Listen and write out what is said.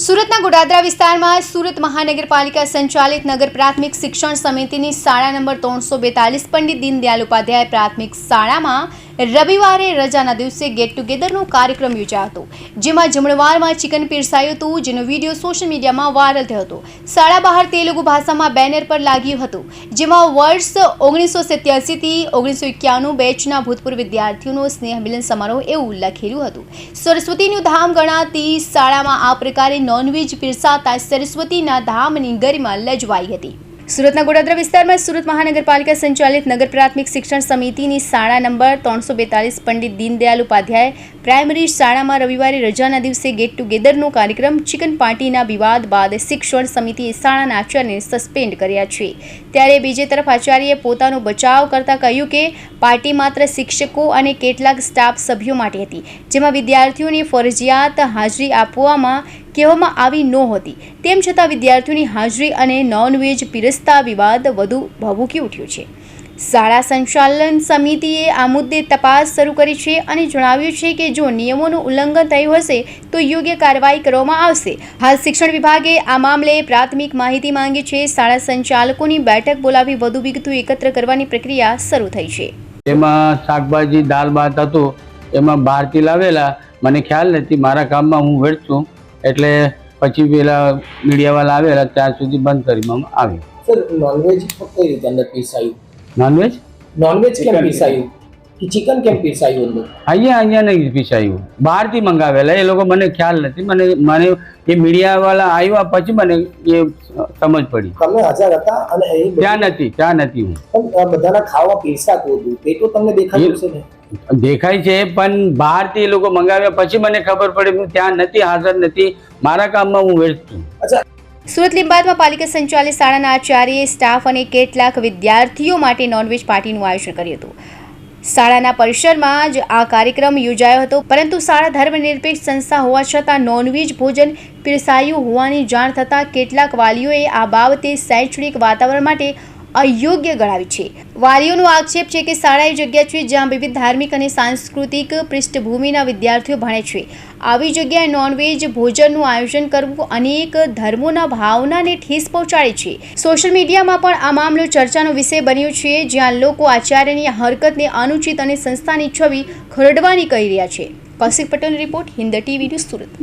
સુરતના ગોડાદરા વિસ્તારમાં સુરત મહાનગરપાલિકા સંચાલિત નગર પ્રાથમિક શિક્ષણ સમિતિની શાળા નંબર ત્રણસો બેતાલીસ પંડિત દીનદયાલ ઉપાધ્યાય પ્રાથમિક શાળામાં રવિવારે રજાના દિવસે ગેટ ટુગેધરનો કાર્યક્રમ યોજાયો હતો. જેમાં જમણવારમાં ચિકન પીરસાયું હતું, જેનો વીડિયો સોશિયલ મીડિયામાં વાયરલ થયો હતો. શાળા બહાર તેલુગુ ભાષામાં બેનર પર લાગ્યું હતું. જેમાં વર્ષ ઓગણીસો સિત્યાસીથી ઓગણીસો એકાણું બેચના ભૂતપૂર્વ વિદ્યાર્થીઓનો સ્નેહ મિલન સમારોહ એવું લખેલું હતું. સરસ્વતીનું ધામ ગણાતી શાળામાં આ પ્રકારે નોનવેજ પીરસાતા સરસ્વતીના ધામની ગરિમા લજવાઈ હતી. સુરતના ગોડાદરા વિસ્તારમાં સુરત મહાનગરપાલિકા સંચાલિત નગર પ્રાથમિક શિક્ષણ સમિતિની શાળા નંબર ત્રણસો બેતાલીસ પંડિત દીનદયાલ ઉપાધ્યાય પ્રાઇમરી શાળામાં રવિવારે રજાના દિવસે ગેટ ટુગેધરનો કાર્યક્રમ ચિકન પાર્ટીના વિવાદ બાદ શિક્ષણ સમિતિએ શાળાના આચાર્યને સસ્પેન્ડ કર્યા છે. ત્યારે બીજી તરફ આચાર્યએ પોતાનો બચાવ કરતા કહ્યું કે પાર્ટી માત્ર શિક્ષકો અને કેટલાક સ્ટાફ સભ્યો માટે હતી, જેમાં વિદ્યાર્થીઓને ફરજિયાત હાજરી આપવામાં કહેવામાં આવી નહોતી તેમ છતાં વિદ્યાર્થીઓની હાજરી અને નોનવેજ પીરસતા વિવાદ વધુ ભભૂકી ઉઠ્યો છે. શાળા સંચાલન સમિતિએ આ મુદ્દે તપાસ શરૂ કરી છે અને જણાવ્યું છે કે જો નિયમોનું ઉલ્લંઘન થયું હશે, તો યોગ્ય કાર્યવાહી કરવામાં આવશે. હાલ શિક્ષણ વિભાગે આ મામલે પ્રાથમિક માહિતી માંગી છે. શાળા સંચાલકોની બેઠક બોલાવી વધુ વિગતો એકત્ર કરવાની પ્રક્રિયા શરૂ થઈ છે. એમાં શાકભાજી, દાળ, ભાત હતું. એમાં બહારથી લાવેલા. મને ખ્યાલ નથી. મારા કામમાં હું છું એટલે પછી પેલા મીડિયાવાળા આવેલા ત્યાર સુધી બંધ કરવામાં આવ્યું. સર નોનવેજ કઈ રીતે અંદર પીરસાયું નોનવેજ નોનવેજ કેમ પીરસાયું કે ચિકન કેમ પીરસાયું અંદર? અહીંયા અહીંયા નહીં પીસાયું બહારથી મંગાવેલા. એ લોકો મને ખ્યાલ નથી. મને મને એ મીડિયાવાળા આવ્યા પછી મને એ સમજ પડી. તમે હાજર હતા અને ત્યાં નથી ત્યાં નથી હું. પણ બધાના ખાવા પીરસાતું હતું. તે તો તમને દેખાયું છે ને? દેખાય છે પણ બહારથી એ લોકો મંગાવ્યા પછી મને ખબર પડી હું ત્યાં નથી હાજર નથી. મારા કામમાં હું વ્યસ્ત છું. અચ્છા. સુરત લીંબાદમાં પાલિકા સંચાલિત શાળાના આચાર્યએ સ્ટાફ અને કેટલાક વિદ્યાર્થીઓ માટે નોનવેજ પાર્ટીનું આયોજન કર્યું હતું. શાળાના પરિસરમાં જ આ કાર્યક્રમ યોજાયો હતો, પરંતુ શાળા ધર્મનિરપેક્ષ સંસ્થા હોવા છતાં નોનવેજ ભોજન પીરસાયું હોવાની જાણ થતાં કેટલાક વાલીઓએ આ બાબતે શૈક્ષણિક વાતાવરણ માટે અયોગ્ય ગણાવી છે. વાલીઓનો આક્ષેપ છે કે શાળા એ જગ્યા છે જ્યાં વિવિધ ધાર્મિક અને સાંસ્કૃતિક પૃષ્ઠભૂમિના વિદ્યાર્થીઓ ભણે છે. આવી જગ્યાએ નોનવેજ ભોજનનું આયોજન કરવું અનેક ધર્મોના ભાવનાને ઠેસ પહોંચાડે છે. સોશિયલ મીડિયામાં પણ આ મામલો ચર્ચાનો વિષય બન્યો છે, જ્યાં લોકો આચાર્યની હરકતને અનુચિત અને સંસ્થાની છબી ખરડવાની કહી રહ્યા છે. Kaushik Patel report Hind TV news Surat.